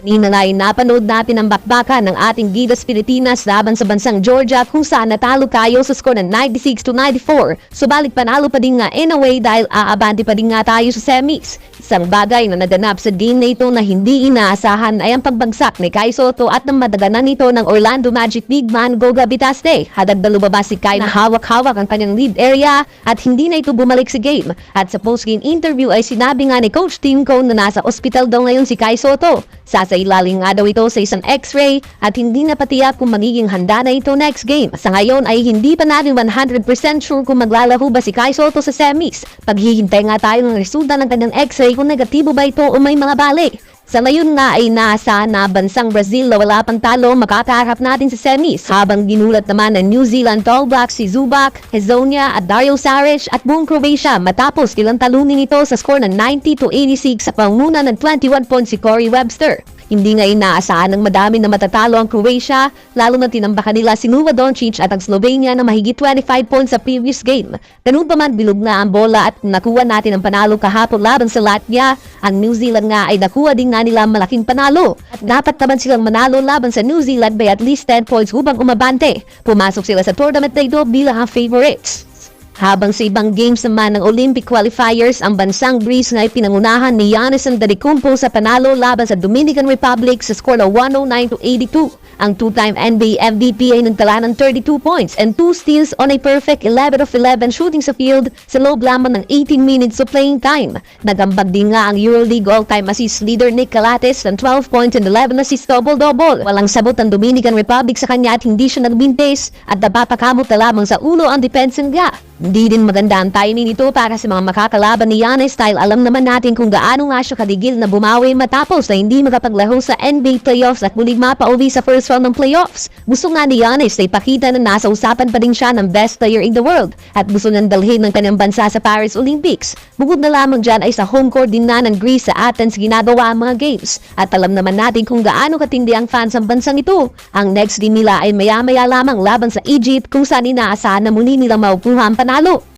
Kanina nga ay napanood natin ang bakbakan ng ating Gilas Pilipinas laban sa bansang Georgia kung saan natalo tayo sa score ng 96 to 94. Subalit panalo pa din nga in a way dahil aabante pa din nga tayo sa semis. Isang bagay na naganap sa game na ito na hindi inaasahan ay ang pagbagsak ni Kai Soto at ng madaganan nito ng Orlando Magic big man Goga Bitaste. Hadag na lumabas si Kai na hawak-hawak ang kanyang lead area at hindi na ito bumalik sa game. At sa post-game interview ay sinabi nga ni Coach Tim Cone na nasa ospital daw ngayon si Kai Soto. Sasailalim nga daw ito sa isang x-ray at hindi na patiyak kung magiging handa na ito next game. Sa ngayon ay hindi pa natin 100% sure kung maglalaro ba si Kai Soto sa semis. Paghihintay nga tayo ng resulta ng kanyang x-ray kung negatibo ba ito o may mga bali. Sa ngayon nga ay nasa na bansang Brazil na wala pang talo makakaharap natin sa semis habang ginulat naman ng New Zealand All Blacks si Zubak, Hezonia at Dario Saric at buong Croatia matapos kilang talunin ito sa score ng 90 to 86 sa panguna ng 21 points si Corey Webster. Hindi nga inaasahan ng madami na matatalo ang Croatia, lalo na tinambakan nila si Luka Doncic at ang Slovenia na mahigit 25 points sa previous game. Ganun pa man bilog na ang bola at nakuha natin ang panalo kahapon laban sa Latvia, ang New Zealand nga ay nakuha din nga nila malaking panalo. At dapat naman silang manalo laban sa New Zealand by at least 10 points upang umabante. Pumasok sila sa tournament na ito bilang ang favorites. Habang sa ibang games naman ng Olympic qualifiers, ang bansang Greece na pinangunahan ni Giannis Antetokounmpo sa panalo laban sa Dominican Republic sa score na 109 to 82. Ang two-time NBA MVP ay nagtala ng 32 points and 2 steals on a perfect 11 of 11 shooting sa field sa loob lamang ng 18 minutes of playing time. Nagambag din nga ang EuroLeague all-time assist leader Nick Calates ng 12 points and 11 assists double-double. Walang sabot ang Dominican Republic sa kanya at hindi siya nagbintis at napapakamot na lamang sa ulo ang depensa niya. Hindi din maganda ang timing nito para sa mga makakalaban ni Giannis dahil alam naman natin kung gaano nga siya kadigil na bumawi matapos na hindi makapaglaro sa NBA playoffs at muling mapauwi sa first round ng playoffs. Gusto nga ni Giannis na ipakita na nasa usapan pa din siya ng best player in the world at gusto niyang dalhin ng kanyang bansa sa Paris Olympics. Bukod na lamang dyan ay sa home court din na ng Greece sa Athens ginagawa ang mga games. At alam naman natin kung gaano katindi ang fans ang bansang ito. Ang next game nila ay maya-maya lamang laban sa Egypt kung saan inaasahan na muli nilang maupuha ang panalo.